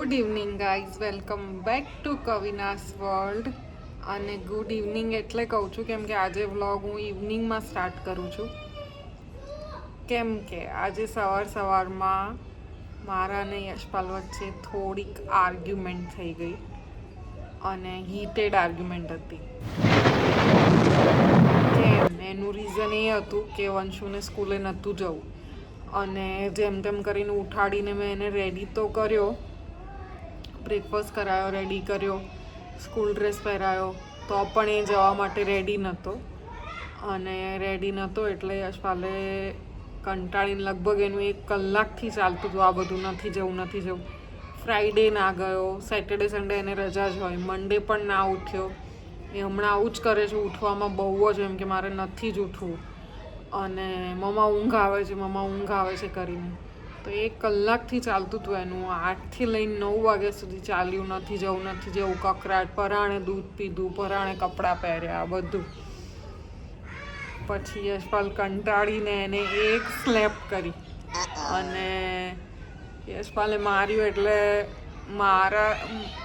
Good evening guys welcome back to કવિનાસ world અને good evening એટલે કહું છું, કેમ કે આજે વ્લોગ હું ઇવનિંગમાં સ્ટાર્ટ કરું છું. કેમ કે આજે સવાર સવારમાં મારા અને યશપાલ વચ્ચે થોડીક આર્ગ્યુમેન્ટ થઈ ગઈ. અને હીટેડ આર્ગ્યુમેન્ટ હતી. એનું રીઝન એ હતું કે વંશુને સ્કૂલે નહોતું જવું. અને જેમ તેમ કરીને ઉઠાડીને મેં એને રેડી તો કર્યો. બ્રેકફાસ્ટ કરાયો રેડી કર્યો સ્કૂલ ડ્રેસ પહેરાયો, તો પણ એ જવા માટે રેડી નહોતો અને રેડી નહોતો એટલે યશપાલે કંટાળીને લગભગ એનું એક કલાકથી ચાલતું હતું. આ બધું નથી જવું નથી જવું. ફ્રાઈડે ના ગયો સેટરડે સન્ડે એને રજા જ હોય. મંડે પણ ના ઉઠ્યો. એ હમણાં આવું જ કરે છે, ઉઠવામાં બહુ જ એમ કે મારે નથી જ ઉઠવું. અને મમ્મા ઊંઘ આવે છે, મમ્મા ઊંઘ આવે છે કરીને. તો એક કલાકથી ચાલતું હતું એનું. આઠથી લઈને નવ વાગ્યા સુધી ચાલ્યું નથી જવું નથી જવું. કકરાટ, પરાણે દૂધ પીધું, પરાણે કપડાં પહેર્યા, બધું. પછી યશપાલ કંટાળીને એને એક સ્લેપ કરી. અને યશપાલે માર્યું એટલે મારા,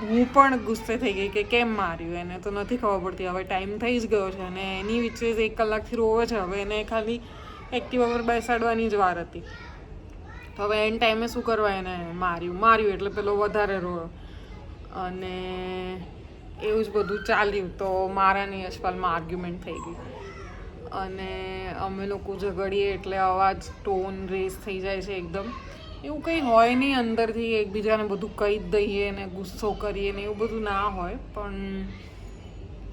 હું પણ ગુસ્સે થઈ ગઈ કે કેમ માર્યું? એને તો નથી ખબર પડતી. હવે ટાઈમ થઈ જ ગયો છે અને એની વિચે એક કલાકથી રોવે છે. હવે એને ખાલી એક્ટિવા પર બેસાડવાની જ વાર હતી. તો હવે એન ટાઈમે શું કરવા એને માર્યું? માર્યું એટલે પેલો વધારે રોયો અને એવું જ બધું ચાલ્યું. તો મારા ને યશપાલમાં આર્ગ્યુમેન્ટ થઈ ગઈ. અને અમે લોકો ઝઘડીએ એટલે અવાજ ટોન રેસ થઈ જાય છે એકદમ. એવું કંઈ હોય નહીં અંદરથી, એકબીજાને બધું કહી જ દઈએ ને ગુસ્સો કરીએ ને એવું બધું ના હોય. પણ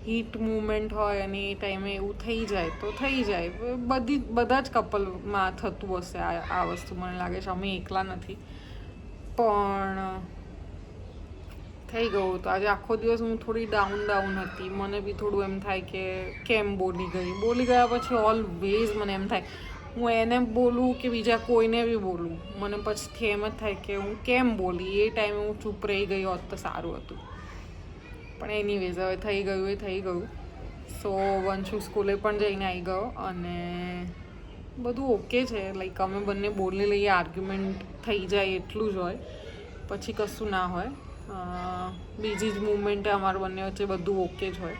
હીટ મુમેન્ટ હોય અને એ ટાઈમે એવું થઈ જાય, તો થઈ જાય. બધી, બધા જ કપલમાં થતું હશે આ આ વસ્તુ. મને લાગે છે અમે એકલા નથી. પણ, થઈ ગયું તો આજે આખો દિવસ હું થોડી ડાઉન ડાઉન હતી. મને બી થોડું એમ થાય કે કેમ બોલી ગઈ? બોલી ગયા પછી ઓલવેઝ મને એમ થાય, હું એને બોલું કે બીજા કોઈને બી બોલું? મને પછી એમ જ થાય કે હું કેમ બોલી? એ ટાઈમે હું ચૂપ રહી ગઈ હોત તો સારું હતું. પણ. એની વેઝ હવે થઈ ગયું, એ થઈ ગયું. સો વંશુ સ્કૂલે પણ જઈને આવી ગયો અને બધું ઓકે છે. લાઈક અમે બંને બોલી લઈએ આર્ગ્યુમેન્ટ થઈ જાય એટલું જ હોય. પછી કશું ના હોય. બીજી જ મુમેન્ટે અમારા બંને વચ્ચે બધું ઓકે જ હોય.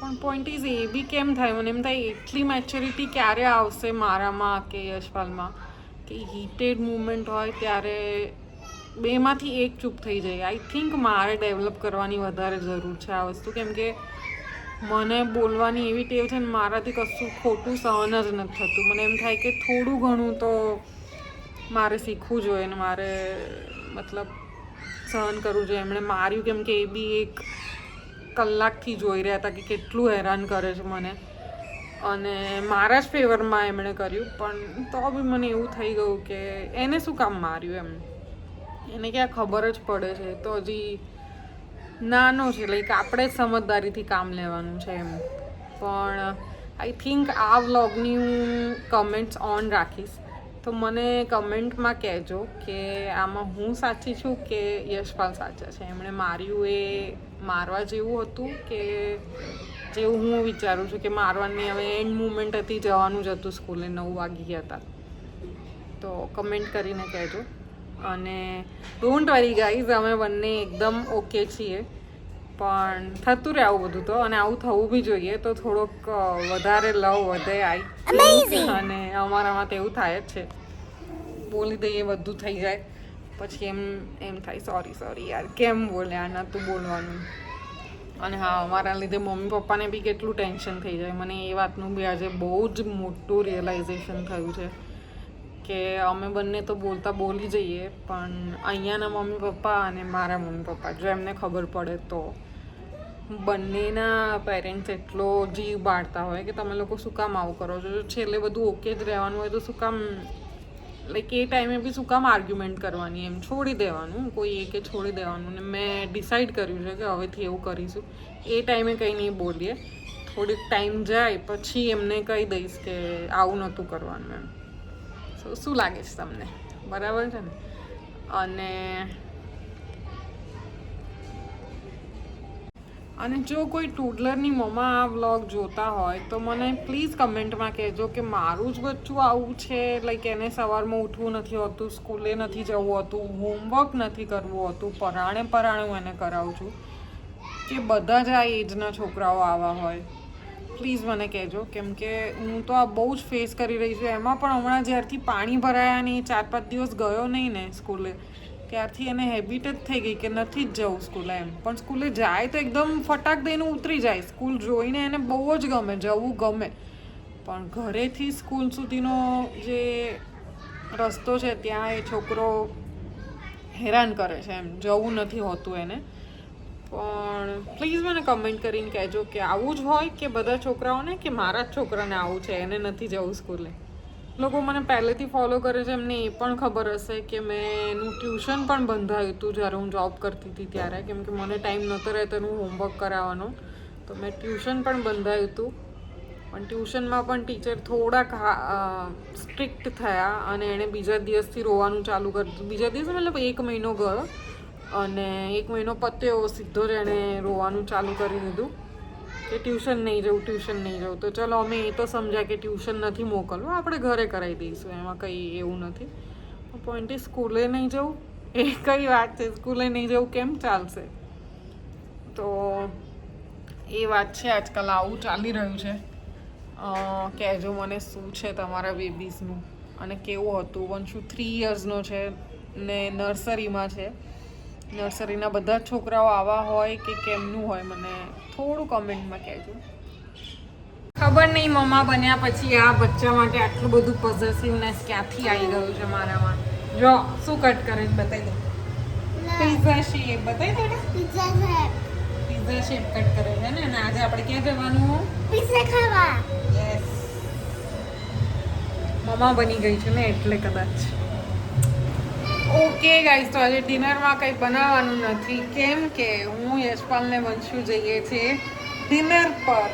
પણ પોઈન્ટ ઇઝ એ બી કેમ થાય? મને એમ થાય, એટલી મેચ્યોરિટી ક્યારે આવશે મારામાં કે યશપાલમાં? કે હીટેડ મુમેન્ટ હોય ત્યારે બેમાંથી એક ચૂપ થઈ જાય. આઈ થિંક મારે ડેવલપ કરવાની વધારે જરૂર છે આ વસ્તુ. કેમ કે મને બોલવાની એવી ટેવ છે ને મારાથી કશું ખોટું સહન જ નથી થતું. મને એમ થાય કે થોડું ઘણું તો મારે શીખવું જોઈએ ને મારે, મતલબ, સહન કરવું જોઈએ. એમણે માર્યું કેમ કે એ બી એક કલાકથી જોઈ રહ્યા હતા કે કેટલું હેરાન કરે છે મને. અને મારા જ ફેવરમાં એમણે કર્યું. પણ તો બી મને એવું થઈ ગયું કે એને શું કામ માર્યું એમ? એને ક્યાં ખબર જ પડે છે. તો હજી નાનો છે લાઈક આપણે જ સમજદારીથી કામ લેવાનું છે એમ. પણ આઈ થિંક આ વ્લોગની હું કમેન્ટ્સ ઓન રાખીશ. તો મને કમેન્ટમાં કહેજો કે આમાં હું સાચી છું કે યશપાલ સાચા છે. એમણે માર્યું એ મારવા જેવું હતું કે જેવું હું વિચારું છું કે મારવાની હવે એન્ડ મુમેન્ટ હતી, જવાનું જ હતું સ્કૂલે, નવ વાગી ગયા હતા. તો કમેન્ટ કરીને કહેજો. અને ડોન્ટ વરી ગાઈઝ અમે બંને એકદમ ઓકે છીએ. પણ થતું રહે આવું બધું તો અને આવું થવું બી જોઈએ તો થોડોક વધારે લવ વધે આઈ અને અમારામાં તો એવું થાય જ છે. બોલી દઈએ બધું થઈ જાય. પછી એમ એમ થાય સોરી સોરી યાર કેમ બોલે? આ નહોતું બોલવાનું. અને હા અમારા લીધે મમ્મી પપ્પાને બી કેટલું ટેન્શન થઈ જાય. મને એ વાતનું બી આજે બહુ જ મોટું રિયલાઇઝેશન થયું છે. કે અમે બંને તો બોલતા બોલી જઈએ, પણ અહીંયાના મમ્મી પપ્પા અને મારા મમ્મી પપ્પા, જો એમને ખબર પડે તો. બંનેના પેરેન્ટ્સ એટલો જીવ બાળતા હોય કે તમે લોકો શું કામ આવું કરો છો? જો છેલ્લે બધું ઓકે જ રહેવાનું હોય તો શું કામ લાઈક એ ટાઈમે બી શું કામ આર્ગ્યુમેન્ટ કરવાની એમ? છોડી દેવાનું, કોઈ એકે છોડી દેવાનું ને મેં ડિસાઈડ કર્યું છે કે હવેથી એવું કરીશું. એ ટાઈમે કંઈ નહીં બોલીએ. થોડીક ટાઈમ જાય, પછી એમને કહી દઈશ કે આવું નહોતું કરવાનું એમ. શું લાગે છે તમને. બરાબર છે ને? અને અને જો કોઈ ટુડલરની મમ્મા આ વ્લોગ જોતા હોય, તો મને પ્લીઝ કમેન્ટમાં કહેજો કે મારું જ બચ્ચું આવું છે. લાઈક એને સવારમાં ઉઠવું નથી હોતું, સ્કૂલે નથી જવું હતું, હોમવર્ક નથી કરવું હોતું, પરાણે પરાણે હું એને કરાવું છું. કે બધા જ આ એજના છોકરાઓ આવા હોય. પ્લીઝ મને કહેજો, કેમ કે હું તો આ બહુ જ ફેસ કરી રહી છું. એમાં પણ હમણાં જ્યારથી પાણી ભરાયા નહીં ચાર પાંચ દિવસ ગયો નહીં ને સ્કૂલે, ત્યારથી એને હેબિટ જ થઈ ગઈ કે નથી જ જવું સ્કૂલે એમ. પણ સ્કૂલે જાય તો એકદમ ફટાક દઈને ઉતરી જાય. સ્કૂલ જોઈને એને બહુ જ ગમે, જવું ગમે. પણ ઘરેથી સ્કૂલ સુધીનો જે રસ્તો છે, ત્યાં એ છોકરો હેરાન કરે છે એમ. જવું નથી હોતું એને. પણ પ્લીઝ મને કમેન્ટ કરીને કહેજો કે આવું જ હોય કે બધા છોકરાઓને કે મારા જ છોકરાને આવું છે? એને નથી જવું સ્કૂલે લોકો મને પહેલેથી ફોલો કરે છે, એમને એ પણ ખબર હશે કે મેં એનું ટ્યુશન પણ બંધાયું હતું જ્યારે હું જોબ કરતી હતી ત્યારે. કેમ કે મને ટાઈમ નહોતો રહેતો એનું હોમવર્ક કરાવવાનો. તો મેં ટ્યુશન પણ બંધાયું હતું. પણ ટ્યુશનમાં પણ ટીચર થોડાક સ્ટ્રિક્ટ થયા અને એણે બીજા દિવસથી રોવાનું ચાલુ કરી દીધું બીજા દિવસે મતલબ એક મહિનો ગયો. અને એક મહિનો પત્યો સીધો જ એણે રોવાનું ચાલુ કરી દીધું કે ટ્યુશન નહીં જવું, ટ્યુશન નહીં જવું. તો ચલો અમે એ તો સમજ્યા કે ટ્યુશન નથી મોકલવું, આપણે ઘરે કરાવી દઈશું, એમાં કંઈ એવું નથી. પોઈન્ટ એ સ્કૂલે નહીં જવું? એ કઈ વાત છે? સ્કૂલે નહીં જવું કેમ ચાલશે? તો એ વાત છે, આજકાલ આવું ચાલી રહ્યું છે. કહેજો મને શું છે તમારા બેબીઝનું અને કેવું હતું? વંશુ થ્રી યર્સનો છે ને નર્સરીમાં છે. નર્સરીના બધા છોકરાઓ આવા હોય કે કેમનું હોય મને થોડું કમેન્ટમાં કહેજો. ખબર નહીં મમ્મા બન્યા પછી આ બચ્ચા માટે આટલું બધું પોઝેસિવનેસ ક્યાંથી આવી ગયું છે મારામાં? જો શું કટ કરે બતાવી દો. પિઝા શેપ બતાવી દો pizza shape pizza shape cut કરે છે ને અને આજે આપણે ક્યાં જવાનું? પિઝા ખાવા. યસ મમ્મા બની ગઈ છે ને એટલે કદાચ. ઓકે ગાઈસ તો આજે ડિનરમાં કંઈ બનાવવાનું નથી. કેમ કે હું યશપાલને વંશુ જઈએ છીએ ડિનર પર.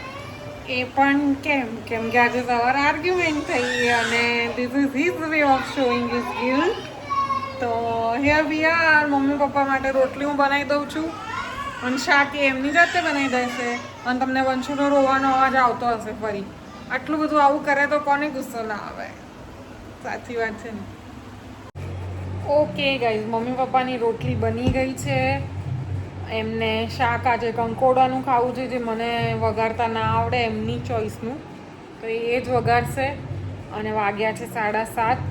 એ પણ કેમ? કેમ કે આજે સવારે આર્ગ્યુમેન્ટ થઈ અને this is his way of showing is Gill તો here we are mummy papa માટે રોટલી હું બનાવી દઉં છું. અને શાક એ એમની જાતે બનાવી દેશે. અને તમને વંશુનો રોવાનો અવાજ આવતો હશે ફરી. આટલું બધું આવું કરે તો કોને ગુસ્સો ના આવે? સાચી વાત છે ને? ઓકે ગાઈઝ મમ્મી પપ્પાની રોટલી બની ગઈ છે. એમને શાક આજે કંકોડાનું ખાવું છે, જે મને વઘારતા ના આવડે એમની ચોઈસનું તો એ જ વઘારશે અને વાગ્યા છે સાડા સાત.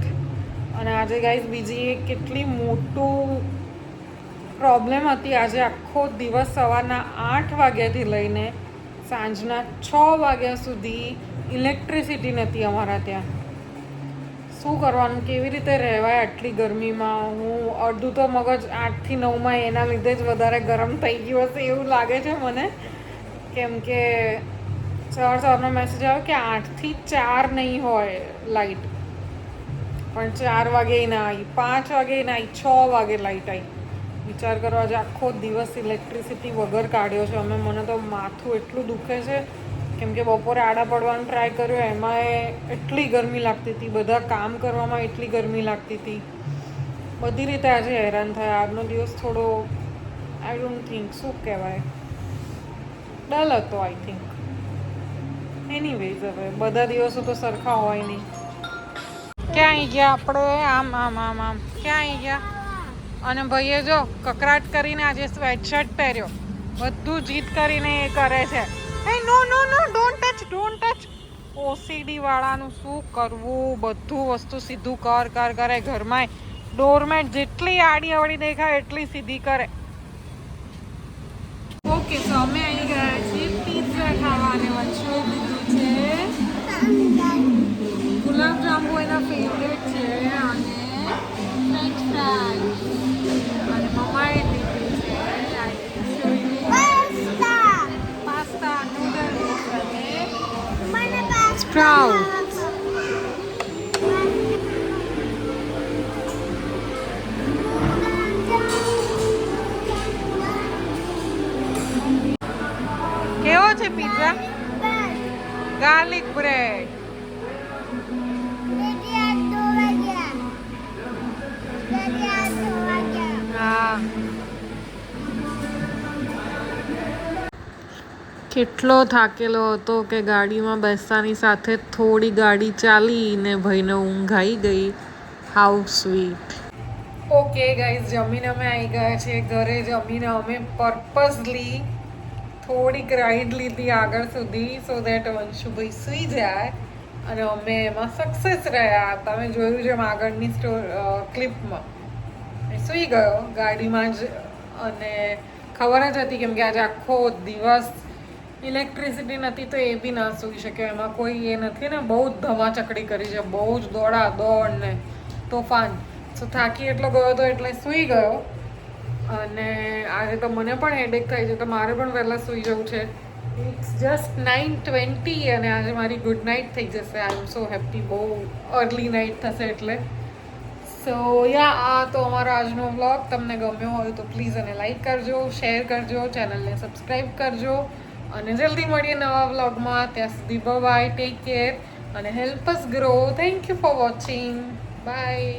અને આજે ગાઈઝ બીજી એક કેટલી મોટું પ્રોબ્લેમ હતી. આજે આખો દિવસ સવારના આઠ વાગ્યાથી લઈને સાંજના છ વાગ્યા સુધી ઇલેક્ટ્રિસિટી નથી અમારા ત્યાં. શું કરવાનું, કેવી રીતે રહેવાય આટલી ગરમીમાં? હું અડધું તો મગજ આઠથી નવમાં, એના લીધે જ વધારે ગરમ થઈ ગયું હશે એવું લાગે છે મને. કેમ કે સવાર સવારનો મેસેજ આવ્યો કે આઠથી ચાર નહીં હોય લાઈટ પણ ચાર વાગે ના આવી પાંચ વાગે ના આવી છ વાગે લાઈટ આવી વિચાર કરો આજે આખો દિવસ ઇલેક્ટ્રિસિટી વગર કાઢ્યો છે. અમે, મને તો માથું એટલું દુખે છે. કેમ કે બપોરે આડા પડવાનું ટ્રાય કર્યો એમાં એટલી ગરમી લાગતી હતી. બધા કામ કરવામાં એટલી ગરમી લાગતી હતી. બધી રીતે આજે હેરાન થયા. આજનો દિવસ થોડો આઈ ડોન્ટ થિંક શું કહેવાય? ડલ હતો આઈ થિંક એનીવેઝ હવે બધા દિવસો તો સરખા હોય નહીં. ક્યાં આવી ગયા આપણે? આમ આમ આમ આમ. ક્યાં આવી ગયા? અને ભાઈએ જો કકરાટ કરીને આજે સ્વેટશર્ટ પહેર્યો. બધું જીત કરીને એ કરે છે. Hey no no no don't touch don't touch OCD વાળાનું શું કરવું? બધું વસ્તુ સીધું કર કર, કરે ઘરમાં ડોરમેટ જેટલી આડી અવળી દેખાય, એટલી સીધી કરે. ઓકે તો અમે આવી ગયા છીએ પીઝા ખાવાને. વંશુએ છે ગુલાબજાંબુ એના ફેવરેટ છે અને ફ્રેન્ચ ફ્રાય કેવો છે પીઝા ગાર્લિક બ્રેડ હા કેટલો થાકેલો હતો કે ગાડીમાં બેસતાની સાથે થોડી ગાડી ચાલી ને ભાઈને ઊંઘ આવી ગઈ. હાઉ સ્વીટ ઓકે ગાઈઝ જમીને અમે આવી ગયા છીએ ઘરે જમીને અમે પર્પઝલી થોડીક રાઈડ લીધી આગળ સુધી સો દેટ વંશુભાઈ સૂઈ જાય અને અમે એમાં સક્સેસ રહ્યા. તમે જોયું એમ આગળની સ્ટોર ક્લિપમાં સૂઈ ગયો ગાડીમાં જ અને ખબર જ હતી કેમ કે આજે આખો દિવસ ઇલેક્ટ્રિસિટી નથી તો એ બી ના સૂઈ શક્યો એમાં કોઈ એ નથી ને, બહુ જ ધમાચકડી કરી છે, બહુ જ દોડા દોડ ને તોફાન. સો થાકી એટલો ગયો હતો એટલે સૂઈ ગયો. અને આજે તો મને પણ હેડેક થાય છે, તો મારે પણ વહેલા સૂઈ જવું છે. ઇટ્સ જસ્ટ નાઇન ટ્વેન્ટી અને આજે મારી ગુડ નાઇટ થઈ જશે. આઈ એમ સો હેપી બહુ અર્લી નાઇટ થશે એટલે. સો યા આ તો અમારો આજનો વ્લોગ તમને ગમ્યો હોય તો પ્લીઝ અને લાઇક કરજો શેર કરજો ચેનલને સબસ્ક્રાઈબ કરજો. અને જલ્દી મળીએ નવા વ્લોગમાં. ત્યાં સુધી બાય ટેક કેર અને help us grow thank you for watching bye